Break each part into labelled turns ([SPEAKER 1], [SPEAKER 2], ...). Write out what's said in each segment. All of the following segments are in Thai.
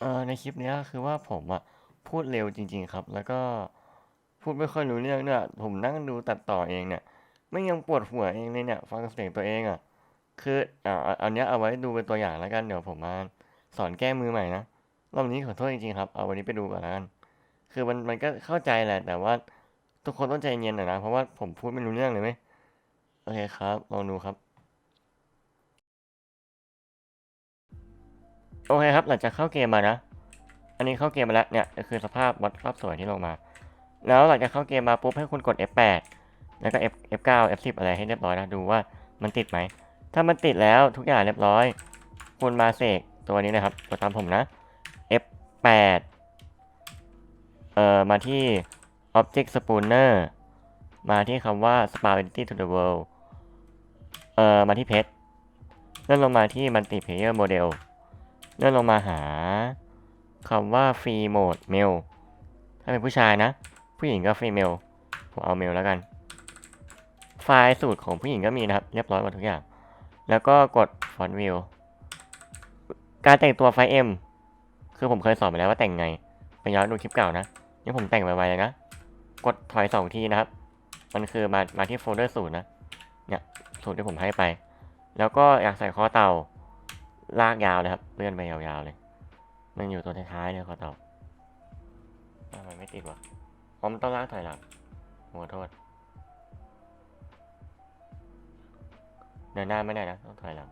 [SPEAKER 1] เออในคลิปเนี้ยคือว่าผมอะพูดเร็วจริง ๆ ครับ แล้วก็พูดไม่ค่อยรู้เรื่องด้วยผมนั่งดูตัดต่อเองเนี่ยแม่ยังปวดหัวเองเลยเนี่ย ฟังเสียงตัวเองอะคืออ่าอันเนี้ยเอาไว้ดูเป็นตัวอย่างแล้วกันเดี๋ยวผมมาสอนแก้มือใหม่นะรอบนี้ขอโทษจริงๆครับเอาวันนี้ไปดูก่อนแล้วกัน คือมันมันก็เข้าใจแหละ แต่ว่าทุกคนต้องใจเย็นหน่อยนะเพราะว่าผมพูดไม่รู้เรื่องเลยเว้ยโอเคครับลองดูครับ โอเคครับหลังจากเข้าเกมมานะ อันนี้เข้าเกมมาแล้วเนี่ยคือสภาพวัดภาพสวยที่ลงมา แล้วหลังจากเข้าเกมมาปุ๊บให้คุณกด F8 แล้วก็ F F9 F10 อะไรให้เรียบร้อยนะดูว่ามันติดไหม ถ้ามันติดแล้วทุกอย่างเรียบร้อย คุณมาเสกตัวนี้นะครับตัวตามผมนะ F8 เอ่อมาที่ Object Spooner มาที่คำว่า Spirality to the World เอ่อมาที่เพชรเลื่อนลงมาที่ Multiplayer Model เลื่อนลงมาหาคำว่า Free Mode Mail ถ้าเป็นผู้ชายนะ ผู้หญิงก็ Female ผมเอา Mail แล้วกัน ไฟล์สูตรของผู้หญิงก็มีนะครับ เรียบร้อยหมดทุกอย่าง แล้วก็กด Font View การแต่งตัวไฟล์ M คือผมเคยสอนไปแล้วว่าแต่งไงไปย้อนดูคลิปเก่านะนี่ผมแต่งไวๆเลยนะ กดถอยสองทีนะครับ มันคือมามาที่โฟลเดอร์สูตรนะเนี่ยสูตรที่ผมให้ไป แล้วก็อยากใส่คอเต่า ลากยาวเลยครับ เลื่อนไปยาวๆเลย มันอยู่ตัวท้ายๆเลยคอเต่าทำไมไม่ติดวะอ๋อมันต้องลากถอยหลังหัวโทษ เดินหน้าไม่ได้นะ ต้องถอยหลัง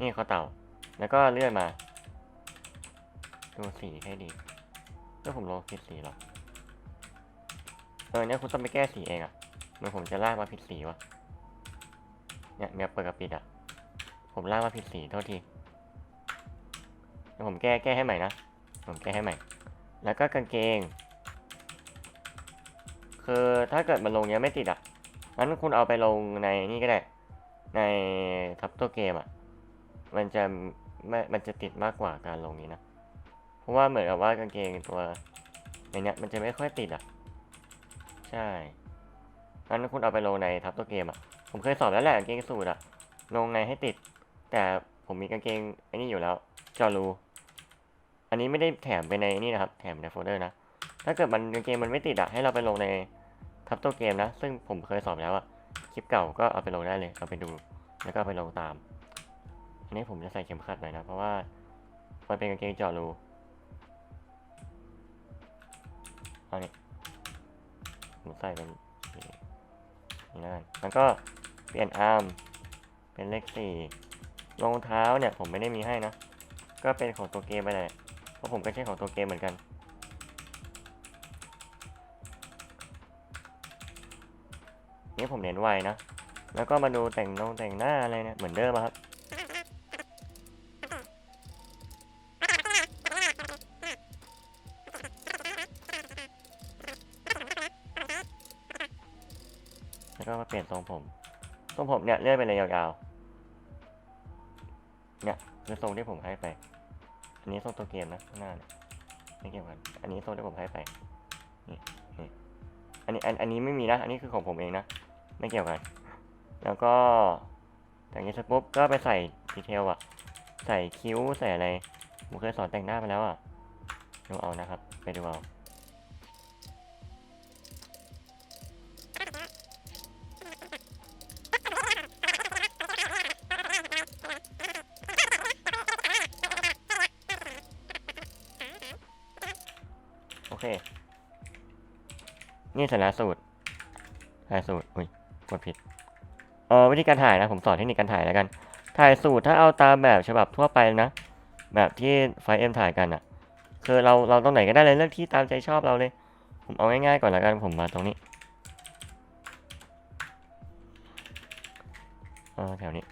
[SPEAKER 1] นี่คอเต่า แล้วก็เลื่อนมา ดูสีให้ดีถ้าผมลงผิดสีหรอ เออเนี่ยคุณต้องไปแก้สีเองอะ่ะ มือนผมจะลากมาผิดสีวะเนี่ยเมียเปิดกับปิดอะ่ะ ผมลากมาผิดสีโทษทีเดี๋ยวผมแก้แก้ให้ใหม่นะ ผมแก้ให้ใหม่ แล้วก็กางเกง คือถ้าเกิดมันลงเนี้ยไม่ติดอะ่ะงั้นคุณเอาไปลงในนี่ก็ได้ ในทับตัวเกมอะ่ะ มันจะไม่มันจะติดมากกว่าการลงนี้นะ เพราะว่าเหมือนกับว่ากางเกงตัวในเนี้ยมันจะไม่ค่อยติดอะ ใช่ งั้นคุณเอาไปลงในทับตัวเกมอะ ผมเคยสอนแล้วแหละกางเกงสูทอะ ลงไงให้ติด แต่ผมมีกางเกงอ้นี่อยู่แล้ว จอรู อันนี้ไม่ได้แถมไปในนี่นะครับ แถมในโฟลเดอร์นะ ถ้าเกิดมันกางเกงมันไม่ติดอะ ให้เราไปลงในทับตัวเกมนะ ซึ่งผมเคยสอนแล้วอะ คลิปเก่าก็เอาไปลงได้เลย เอาไปดู แล้วก็ไปลงตาม อันนี้ผมจะใส่เข็มขัดหน่อยนะ เพราะว่ามันเป็นกางเกงจาะรูเอาเนี่ยผมใส่เป็น นี่นแล้วก็เปลี่ยนอาร์มเป็นเลขสี่รองเท้าเนี่ยผมไม่ได้มีให้นะ ก็เป็นของตัวเกมไปเลยเพราะผมก็ใช้ของตัวเกมเหมือนกัน นี่ผมเน้นไวนะ แล้วก็มาดูแต่งนงแต่งหน้าอะไรเนี่ยเหมือนเดิมครับ ทรงผมทรงผมเนี่ยเลื่อนไปเลยยาวๆ เนี่ยคือทรงที่ผมให้ไป อันนี้ทรงตัวเกมนะข้างหน้าเนี่ยไม่เกี่ยวกัน อันนี้ทรงที่ผมให้ไป นี่นี่อันนี้อันอันนี้ไม่มีนะ อันนี้คือของผมเองนะ ไม่เกี่ยวกัน แล้วก็แต่งนี้เสร็จปุ๊บก็ไปใส่ดีเทลอะใส่คิ้วใส่อะไรผมเคยสอนแต่งหน้าไปแล้วอะดูเอานะครับ ไปดูเอา โอเค นี่เสร็จแล้วสูตรถ่ายสูตร อุ้ย กดผิด เออวิธีการถ่ายนะ ผมสอนเทคนิคการถ่ายแล้วกัน ถ่ายสูตรถ้าเอาตามแบบฉบับทั่วไปนะ แบบที่ไฟเอ็มถ่ายกันอะคือเราเราตรงไหนก็ได้เลยเลือกที่ตามใจชอบเราเลย ผมเอาง่ายๆก่อนแล้วกัน ผมมาตรงนี้เออแถวนี้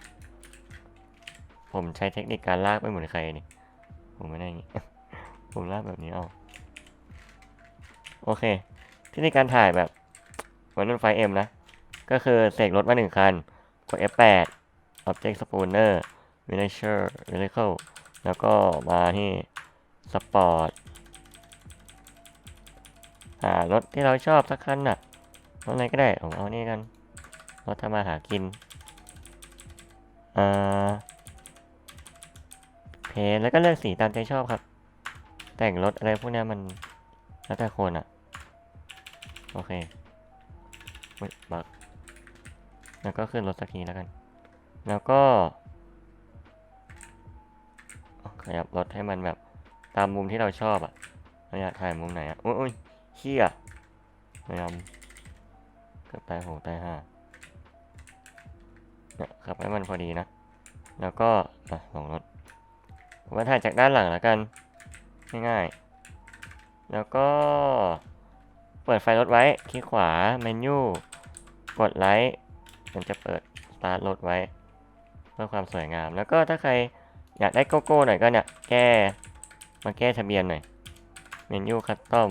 [SPEAKER 1] ผมใช้เทคนิคการลากไม่เหมือนใครนี่ ผมไม่ได้อย่างนี้ ผมลากแบบนี้เอา โอเค ที่ในการถ่ายแบบเหมือนรถไฟเอ็มนะ ก็คือเสกรถมาหนึ่งคัน กด F8 Object Spooner Miniature Vehicle แล้วก็มาที่ Sport หารถที่เราชอบสักคันน่ะรถอะไรก็ได้ผมเอานี่กันรถทำมาหากินอ่าเพนแล้วก็เลือกสีตามใจชอบครับ แต่งรถอะไรพวกเนี้ยมัน แล้วแต่คนอะโอเคอุ๊ยบักแล้วก็ขึ้นรถสักทีแล้วกัน แล้วก็ขยับรถให้มันแบบตามมุมที่เราชอบอะเราอยากถ่ายมุมไหนอะอุ้ยอุ้ยเขี้ยพยายามเกือบตายโหงตายห่าเนี่ยขับให้มันพอดีนะ แล้วก็อะลงรถผมมาถ่ายจากด้านหลังแล้วกัน ง่ายๆ แล้วก็ เปิดไฟรถไว้ คลิกขวาเมนูกดไลค์มันจะเปิดสตาร์ทรถไว้ เพื่อความสวยงาม แล้วก็ถ้าใครอยากได้โกโก้หน่อยก็เนี่ยแก้มาแก้ทะเบียนหน่อยเมนูคัสตอม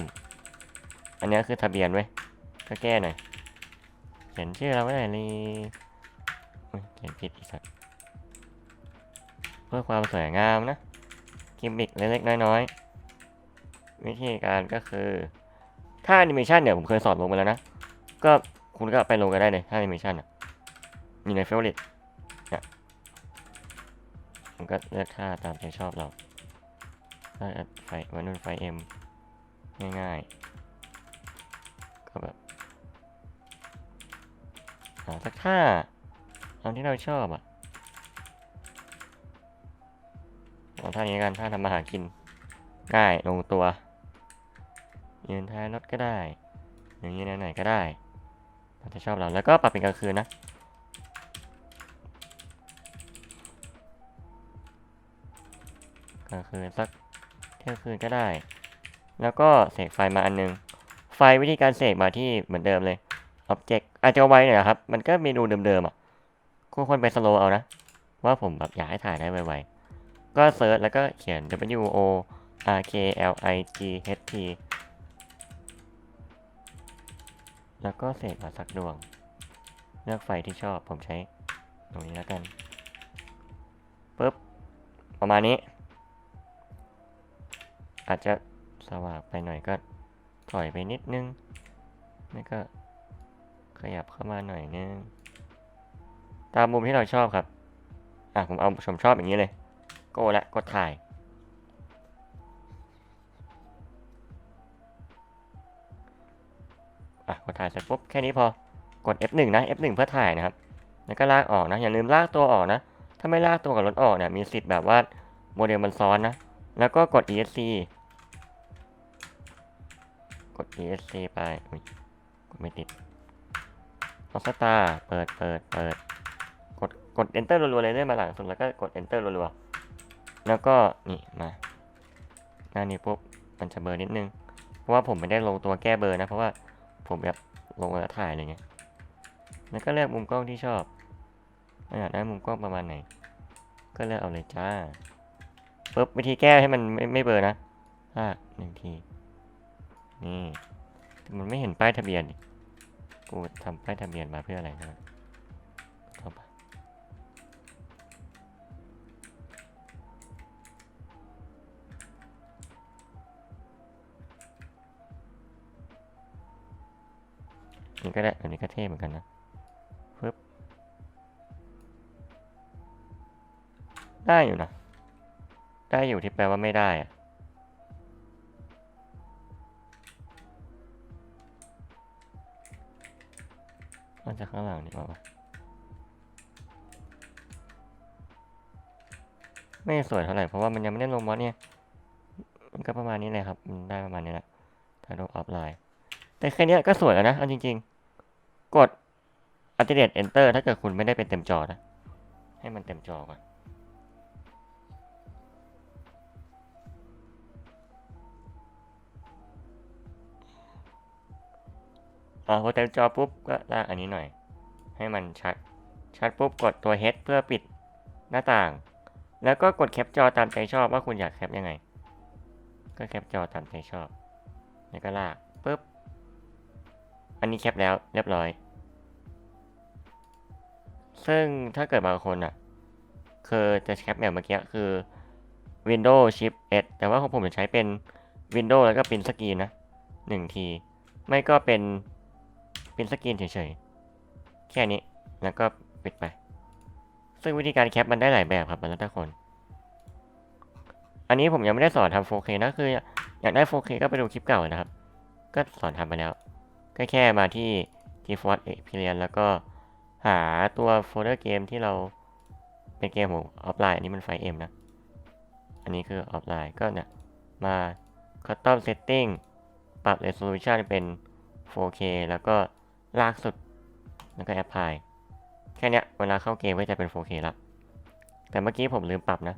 [SPEAKER 1] อันนี้คือทะเบียนไว้ก็แก้หน่อยเขียนชื่อเราไว้หน่อยเลยเขียนผิดอีกสักเพื่อความสวยงามนะกิมมิคเล็กๆน้อยๆ วิธีการก็คือ ถ้าแอนิเมชันเนี่ยผมเคยสอนลงไปแล้วนะ ก็คุณก็ไปลงกันได้เลยถ้าแอนิเมชันอะมีในเฟลลิตเนี่ยผมก็เลือกท่าตามใจชอบเราถ้าไฟวันนุ่นไฟเอ็มง่ายๆ ก็แบบหาสักท่าตามที่เราชอบอะเอาท่านี้กันท่าทำมาหากิน ง่ายลงตัว ยืนท้ายรถก็ได้หรือยืนไหนๆก็ได้เราจะชอบเราแล้วก็ปรับเป็นกลางคืนนะกลางคืนสักเที่ยงคืนก็ได้ แล้วก็เสกไฟมาอันนึง ไฟวิธีการเสกมาที่เหมือนเดิมเลย Object อาจจะไว้หน่อยนะครับ มันก็เมนูเดิมๆอะคุณควรไปสโลว์เอานะ ว่าผมแบบอยากให้ถ่ายได้ไวๆ ก็เซิร์ชแล้วก็เขียน W O R K L I G H T แล้วก็เสกมาสักดวง เลือกไฟที่ชอบผมใช้ตรงนี้แล้วกันปุ๊บประมาณนี้ อาจจะสว่างไปหน่อยก็ถอยไปนิดนึงแล้วก็ขยับเข้ามาหน่อยนึง ตามมุมที่เราชอบครับ อะผมเอาผมชอบอย่างนี้เลย โก้และกดถ่าย อะกดถ่ายเสร็จปุ๊บแค่นี้พอกด F1 นะ F1 เพื่อถ่ายนะครับ แล้วก็ลากออกนะ อย่าลืมลากตัวออกนะ ถ้าไม่ลากตัวกับรถออกเนี่ยมีสิทธิ์แบบว่าโมเดลมันซ้อนนะ แล้วก็กด ESC กด ESC ไปอุ๊ยกดไม่ติดออสตาเปิดเปิดเปิด กด กด enter รัวๆเลยเลื่อนมาหลังสุดแล้วก็กด enter รัวๆแล้วก็นี่มาหน้านี้ปุ๊บมันจะเบอร์นิดนึง เพราะว่าผมไม่ได้ลงตัวแก้เบอร์นะ เพราะว่า ผมแบบลงมาถ่ายอะไรเงี้ยแล้วก็เลือกมุมกล้องที่ชอบอยากได้มุมกล้องประมาณไหน ก็เลือกเอาเลยจ้าปุ๊บวิธีแก้ให้มันไม่ไม่เบอร์นะถ้าหนึ่งที นี่มันไม่เห็นป้ายทะเบียน กูทำป้ายทะเบียนมาเพื่ออะไรนะ นี่ก็ได้อันนี้ก็เท่เหมือนกันนะปึ๊บได้อยู่นะ ได้อยู่ที่แปลว่าไม่ได้อะมาจากข้างหลังดีกว่าวไม่สวยเท่าไหร่เพราะว่ามันยังไม่ได้ลงมอสเนี่ย มันก็ประมาณนี้เลยครับ มันได้ประมาณนี้แหละถ่ายรูปออฟไลน์ แต่แค่นี้ก็สวยแล้วนะ เอาจริง ๆ กด Alternate Enter ถ้าเกิดคุณไม่ได้เป็นเต็มจอนะ ให้มันเต็มจอก่อนอ่าพอเต็มจอปุ๊บก็ลากอันนี้หน่อย ให้มันชัด ชัดปุ๊บกดตัว H เพื่อปิดหน้าต่าง แล้วก็กดแคปจอตามใจชอบว่าคุณอยากแคปยังไง ก็แคปจอตามใจชอบ แล้วก็ลากปุ๊บ อันนี้แคปแล้วเรียบร้อย ซึ่งถ้าเกิดบางคนอะ คือจะแคปแบบเมื่อกี้คือ Windows Shift S แต่ว่าของผมจะใช้เป็น Windows แล้วก็ปริ้นสกรีนนะหนึ่งที ไม่ก็เป็นปริ้นสกรีนเฉยๆ แค่นี้แล้วก็ปิดไป ซึ่งวิธีการแคปมันได้หลายแบบครับมันแล้วแต่คน อันนี้ผมยังไม่ได้สอนทำ 4K นะคืออยากได้ 4K ก็ไปดูคลิปเก่านะครับ ก็สอนทำไปแล้ว ก็แค่มาที่ GeForce Experience แล้วก็หาตัวโฟลเดอร์เกมที่เราเป็นเกมของออฟไลน์ อันนี้มันไฟล์ M นะ อันนี้คือออฟไลน์ก็เนี่ยมา Custom Setting ปรับ Resolution เป็น 4K แล้วก็ลากสุด แล้วก็ Apply แค่เนี้ยเวลาเข้าเกมก็จะเป็น 4K ละ แต่เมื่อกี้ผมลืมปรับนะ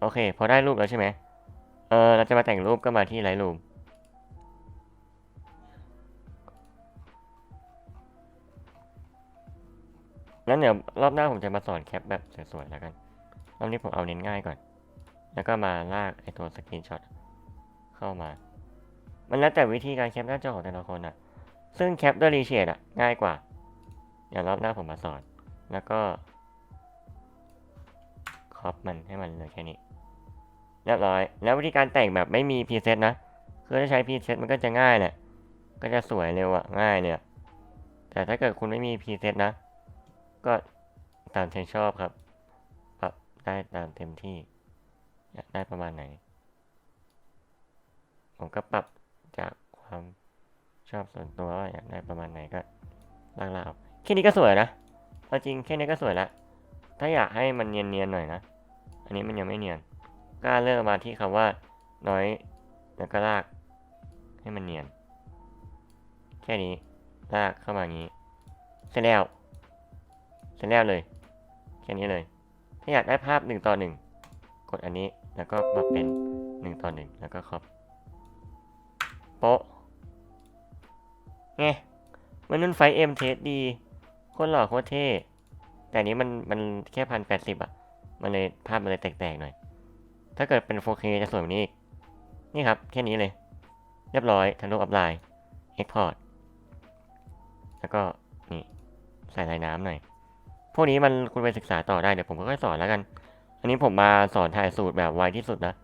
[SPEAKER 1] โอเค พอได้รูปแล้วใช่ไหมเออเราจะมาแต่งรูปก็มาที่ Lightroom งั้นเดี๋ยวรอบหน้าผมจะมาสอนแคปแบบสวยๆแล้วกัน รอบนี้ผมเอาเน้นง่ายก่อน แล้วก็มาลากไอตัวสกรีนช็อตเข้ามา มันแล้วแต่วิธีการแคปหน้าจอของแต่ละคนอะซึ่งแคปด้วยรีเชดอะง่ายกว่า เดี๋ยวรอบหน้าผมมาสอน แล้วก็ครอปมันให้มันเหลยแค่นี้ เรียบร้อย แล้ววิธีการแต่งแบบไม่มีพรีเซตนะ คือถ้าใช้พรีเซตมันก็จะง่ายแหละ ก็จะสวยเร็วอะง่ายเลยอะแต่ถ้าเกิดคุณไม่มีพรีเซตนะ ก็ตามใจชอบครับ ปรับได้ตามเต็มที่ อยากได้ประมาณไหน ผมก็ปรับจากความชอบส่วนตัวว่าอยากได้ประมาณไหนก็ลากๆออกแค่นี้ก็สวยนะเอาจริงแค่นี้ก็สวยละ ถ้าอยากให้มันเนียนๆหน่อยนะ อันนี้มันยังไม่เนียน ก็เลือกมาที่คำว่าน้อยแล้วก็ลาก ให้มันเนียน แค่นี้ลากเข้ามาอย่างนี้ เสร็จแล้ว เสร็จแล้วเลยแค่นี้เลย ถ้าอยากได้ภาพหนึ่งต่อหนึ่งกดอันนี้แล้วก็มาเป็นหนึ่งต่อหนึ่งแล้วก็ครอปโป๊ะไงมันนุ่นไฟเอ็มเทสดีโคตรหล่อโคตรเท่แต่อันนี้มันมันแค่พันแปดสิบอะ มันเลยภาพมันเลยแตกๆหน่อย ถ้าเกิดเป็น 4K จะสวยกว่านี้อีก นี่ครับ แค่นี้เลย เรียบร้อยทันรูปอัพไลน์ Export แล้วก็นี่ ใส่ลายน้ำหน่อย วกนี้มันคุณไปศึกษาต่อได้เดี๋ยวผมค่อยๆสอนแล้วกัน อันนี้ผมมาสอนถ่ายสูตรแบบไวที่สุดนะ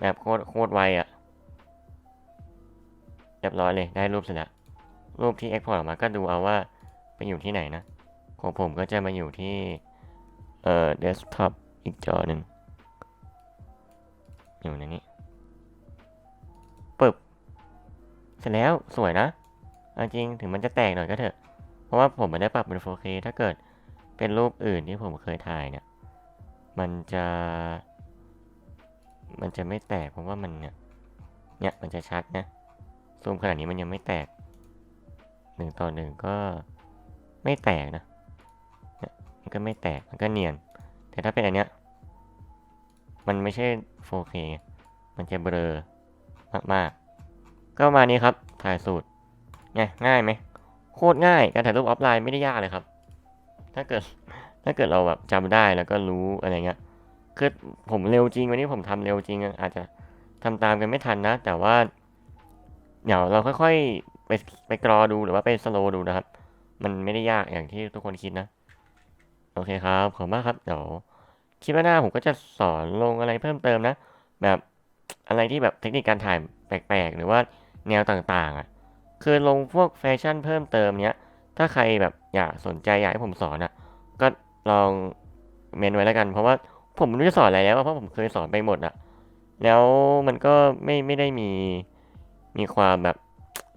[SPEAKER 1] แบบโคตรโคตรไวอะ่ะเรียบร้อยเลยได้รูปเสร็จแล้วรูปที่ Export ออกมาก็ดูเอาว่าไปอยู่ที่ไหนนะของผมก็จะมาอยู่ที่เอ่อ desktop อีกจอหนึ่งอยู่ในนี้ปึ๊บเสร็จแล้วสวยนะ จริงถึงมันจะแตกหน่อยก็เถอะ เพราะว่าผมไม่ได้ปรับเป็น 4K ถ้าเกิด เป็นรูปอื่นที่ผมเคยถ่ายเนี่ย มันจะ มันจะไม่แตกเพราะว่ามันเนี่ย เนี่ยมันจะชัดนะซูมขนาดนี้มันยังไม่แตกหนึ่งต่อหนึ่งก็ไม่แตกนะเนี่ยมันก็ไม่แตก มันก็เนียน แต่ถ้าเป็นอันเนี้ย มันไม่ใช่ 4K มันจะเบลอมากๆ ก็มานี้ครับ ถ่ายสูตรไงง่ายไหม โคตรง่าย การถ่ายรูปออฟไลน์ไม่ได้ยากเลยครับ ถ้าเกิดถ้าเกิดเราแบบจำได้แล้วก็รู้อะไรเงี้ยคือผมเร็วจริงวันนี้ผมทำเร็วจริงอาจจะทำตามกันไม่ทันนะ แต่ว่าเดี๋ยวเราค่อยๆไปไปกรอดูหรือว่าไปสโลดูนะครับ มันไม่ได้ยากอย่างที่ทุกคนคิดนะ โอเคครับ ขอบคุณมากครับ เดี๋ยวคลิปหน้าผมก็จะสอนลงอะไรเพิ่มเติมนะ แบบอะไรที่แบบเทคนิคการถ่ายแปลกๆ หรือว่าแนวต่างๆอะ คือลงพวกแฟชั่นเพิ่มเติมเนี้ย ถ้าใครแบบอยากสนใจอยากให้ผมสอนอะ ก็ลองเมนไว้แล้วกัน เพราะว่าผมไม่รู้จะสอนอะไรแล้วเพราะผมเคยสอนไปหมดอะ แล้วมันก็ไม่ไม่ได้มีมีความแบบ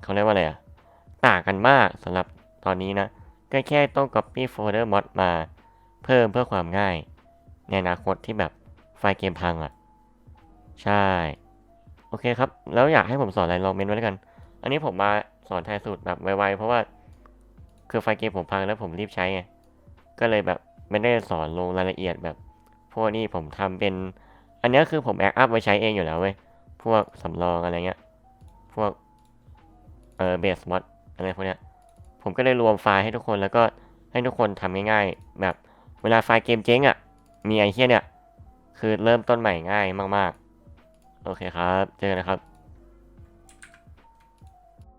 [SPEAKER 1] เขาเรียกว่าอะไรอะ ต่างกันมากสำหรับตอนนี้นะก็แค่ต้อง copy folder mod มาเพิ่มเพื่อความง่าย ในอนาคตที่แบบไฟล์เกมพังอะ ใช่ โอเคครับ แล้วอยากให้ผมสอนอะไรลองเมนไว้แล้วกัน อันนี้ผมมาสอนถ่ายสูตรแบบไวๆเพราะว่า คือไฟล์เกมผมพังแล้วผมรีบใช้ไงก็เลยแบบไม่ได้สอนลงรายละเอียดแบบ พวกนี้ผมทำเป็น อันนี้คือผมแอคอัพไว้ใช้เองอยู่แล้วเว้ยพวกสำรองอะไรเงี้ยพวกเออเบสมอดอะไรพวกเนี้ยผมก็เลยรวมไฟล์ให้ทุกคนแล้วก็ให้ทุกคนทำง่ายๆ แบบเวลาไฟล์เกมเจ๊งอะ มีไอเทียเนี่ย คือเริ่มต้นใหม่ง่ายมากๆ โอเคครับ เจอกันนะครับ